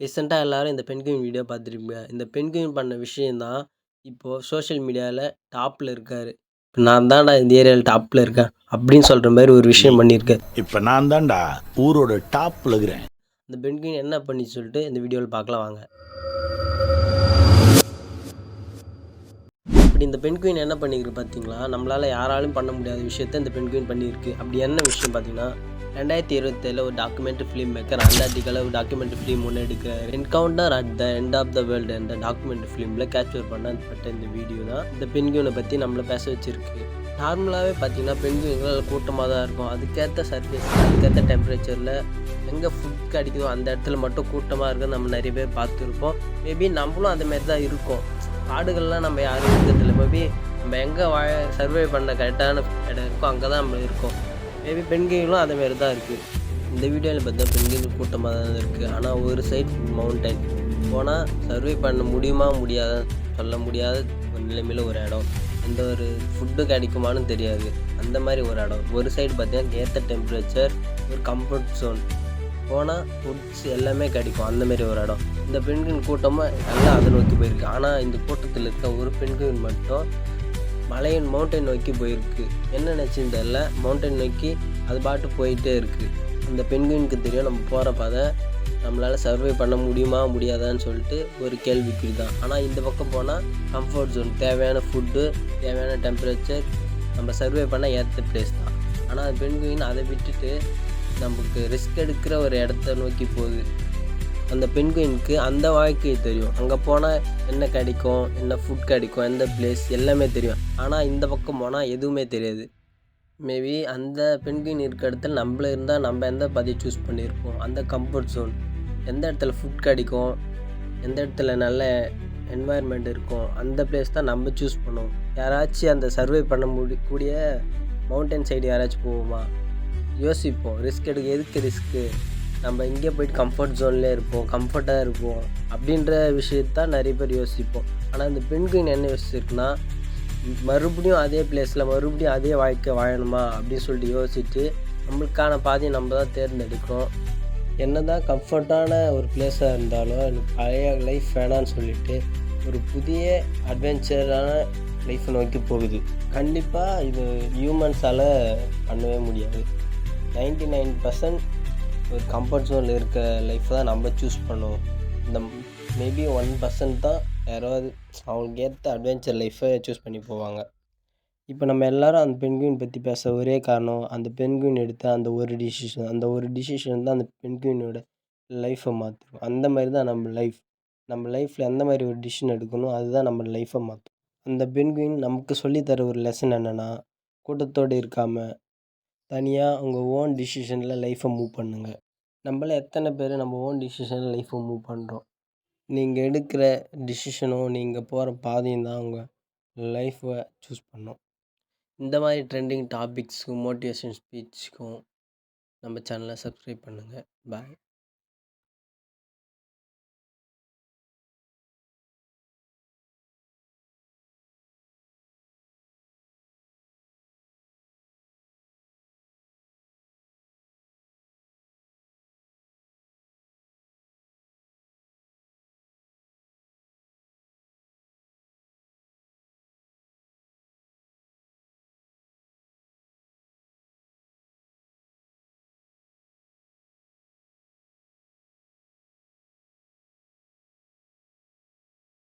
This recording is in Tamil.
ரீசெண்டாக எல்லாரும் இந்த பென்குயின் வீடியோ பார்த்துருப்பீங்க. இந்த பென்குயின் பண்ண விஷயம் தான், இப்போ சோஷியல் மீடியால டாப்ல இருக்காரு. "நான் தான்டா இந்த ஏரியால டாப்ல இருக்கேன்" அப்படின்னு சொல்ற மாரி ஒரு விஷயம் பண்ணியிருக்காரு. இப்ப நான் தான்டா ஊரோட டாப்ல இருக்கிறேன் அந்த பென்குயின் என்ன பண்ணிச்சு சொல்லிட்டு இந்த வீடியோல பார்க்கலாம் வாங்க. இப்படி இந்த பென்குயின் என்ன பண்ணியிருக்கு பார்த்தீங்களா, நம்மளால யாராலும் பண்ண முடியாத விஷயத்த இந்த பென்குயின் பண்ணியிருக்கு. அப்படி என்ன விஷயம் பார்த்தீங்கன்னா, 2027ல ஒரு டாக்குமெண்ட்ரி ஃபிலிம் மேக்கர் அண்டார்டிகால ஒரு டாக்குமெண்ட்ரி ஃபிலிம் ஒன்று எடுக்கிறார் encounter at the end of the world என்ற டாக்குமெண்ட்ரி ஃபிலிமில் கேப்சர் பண்ணப்பட்ட இந்த வீடியோ தான் இந்த பென்குயின பற்றி நம்மளை பேச வச்சிருக்கு. நார்மலாகவே பார்த்தீங்கன்னா, பென்குயின்கள் கூட்டமாக தான் இருக்கும். அதுக்கேற்ற சர்ஃபேஸ், அதுக்கேற்ற டெம்பரேச்சரில் எங்கே ஃபுட் கிடைக்குதோ அந்த இடத்துல மட்டும் கூட்டமாக இருக்கிறத நம்ம நிறைய பேர் பார்த்துருப்போம். மேபி நம்மளும் அந்த மாரி தான் இருக்கும் காடுகள்லாம் நம்ம யாரும் இருக்கிறதில்ல. மேபி நம்ம எங்கே வாழ சர்வே பண்ண கரெக்டான இடம் இருக்கோ அங்கே தான் நம்ம இருக்கோம். மேபி பென்குயினும் அதே மாரி தான் இருக்குது இந்த வீடியோவில் பார்த்தா பென்குயின் கூட்டமாக தான் இருக்குது ஆனால் ஒரு சைட் மவுண்டைன் போனால் சர்வே பண்ண முடியுமா முடியாத சொல்ல முடியாத ஒரு நிலைமையில ஒரு இடம். எந்த ஒரு ஃபுட்டு கிடைக்குமான்னு தெரியாது. அந்த மாதிரி ஒரு இடம். ஒரு சைடு பார்த்தீங்கன்னா ஏத்த டெம்பரேச்சர், ஒரு கம்ஃபர்ட் ஜோன். போனால் ஃபுட்ஸ் எல்லாமே கிடைக்கும். அந்தமாரி ஒரு இடம். இந்த பெண்களின் கூட்டமாக எல்லாம் அதை நோக்கி போயிருக்கு. ஆனால் இந்த கூட்டத்தில் இருக்க ஒரு பெண்கள் மட்டும் மலையின் மவுண்டன் நோக்கி போயிருக்கு. என்ன நினச்சின்னு தெரியல. மவுண்டன் நோக்கி அது பாட்டு போயிட்டே இருக்குது அந்த பென்குயினுக்கு தெரியும் நம்ம போகிற பாதை நம்மளால் சர்வை பண்ண முடியுமா முடியாதான்னு சொல்லிட்டு ஒரு கேள்விக்குறி தான். ஆனால் இந்த பக்கம் போனால் கம்ஃபர்ட் ஜோன் தேவையான ஃபுட்டு, தேவையான டெம்பரேச்சர் நம்ம சர்வை பண்ண ஏற்ற பிளேஸ் தான். ஆனால் பெண்குயின் அதை விட்டுட்டு நமக்கு ரிஸ்க் எடுக்கிற ஒரு இடத்த நோக்கி போகுது. அந்த பென்குயினுக்கு அந்த வாழ்க்கை தெரியும். அங்கே போனால் என்ன கிடைக்கும், என்ன ஃபுட் கிடைக்கும், எந்த பிளேஸ் எல்லாமே தெரியும். ஆனால் இந்த பக்கம் போனால் எதுவுமே தெரியாது. மேபி அந்த பென்குயின் இருக்க இடத்துல நம்மள இருந்தால் நம்ம எந்த பதிவு சூஸ் பண்ணியிருப்போம். அந்த கம்ஃபர்ட் ஜோன். எந்த இடத்துல ஃபுட் கிடைக்கும், எந்த இடத்துல நல்ல என்வாயர்மெண்ட் இருக்கும், அந்த பிளேஸ் தான் நம்ம சூஸ் பண்ணுவோம். யாராச்சும் அந்த சர்வை பண்ண முடி கூடிய மவுண்டன் சைடு யாராச்சும் போவோமா? யோசிப்போம். ரிஸ்க் எடுக்க எதுக்கு ரிஸ்க்கு? நம்ம இங்கே போயிட்டு கம்ஃபர்ட் ஜோன்லேயே இருப்போம். கம்ஃபர்ட்டாக இருப்போம். அப்படின்ற விஷயத்தான் நிறைய பேர் யோசிப்போம். ஆனால் இந்த பென்குயின் என்ன யோசிச்சிருக்குன்னா, மறுபடியும் அதே பிளேஸில் மறுபடியும் அதே வாழ்க்கை வாழணுமா அப்படின்னு சொல்லிட்டு யோசிச்சு, நம்மளுக்கான பாதையை நம்ம தான் தேர்ந்தெடுக்கிறோம் என்ன தான் கம்ஃபர்ட்டான ஒரு பிளேஸாக இருந்தாலும், எனக்கு பழைய லைஃப் வேணான்னு சொல்லிட்டு, ஒரு புதிய அட்வென்ச்சரான லைஃப்பை நோக்கி போகுது. கண்டிப்பாக இது ஹியூமன்ஸால் பண்ணவே முடியாது. 99% ஒரு கம்ஃபர்ட் ஜோனில் இருக்க லைஃப் தான் நம்ம சூஸ் பண்ணுவோம். இந்த மேபி ஒன் பர்சன்ட் தான் யாராவது அவங்களுக்கு ஏற்ற அட்வென்ச்சர் லைஃப்பை சூஸ் பண்ணி போவாங்க. இப்போ நம்ம எல்லோரும் அந்த பென்குயின் பற்றி பேச ஒரே காரணம், அந்த பென்குயின் எடுத்த அந்த ஒரு டிசிஷன். அந்த ஒரு டிசிஷன் தான் அந்த பென்குயினோட லைஃப்பை மாற்றும் அந்த மாதிரி தான் நம்ம லைஃப். நம்ம லைஃப்பில் எந்த மாதிரி ஒரு டிசிஷன் எடுக்கணும், அதுதான் நம்ம லைஃப்பை மாற்றும் அந்த பென்குயின் நமக்கு சொல்லித்தர தர ஒரு லெசன் என்னென்னா கூட்டத்தோடு இருக்காமல் தனியாக உங்கள் ஓன் டிசிஷனில் லைஃப்பை மூவ் பண்ணுங்கள் நம்மள எத்தனை பேர் நம்ம ஓன் டிசிஷனில் லைஃப்பை மூவ் பண்ணுறோம் நீங்கள் எடுக்கிற டிசிஷனும், நீங்கள் போகிற பாதையும் தான் உங்கள் லைஃப்பை சூஸ் பண்ணும். இந்த மாதிரி ட்ரெண்டிங் டாபிக்ஸுக்கும் மோட்டிவேஷன் ஸ்பீச்சுக்கும் நம்ம சேனலை சப்ஸ்கிரைப் பண்ணுங்கள் பாய்.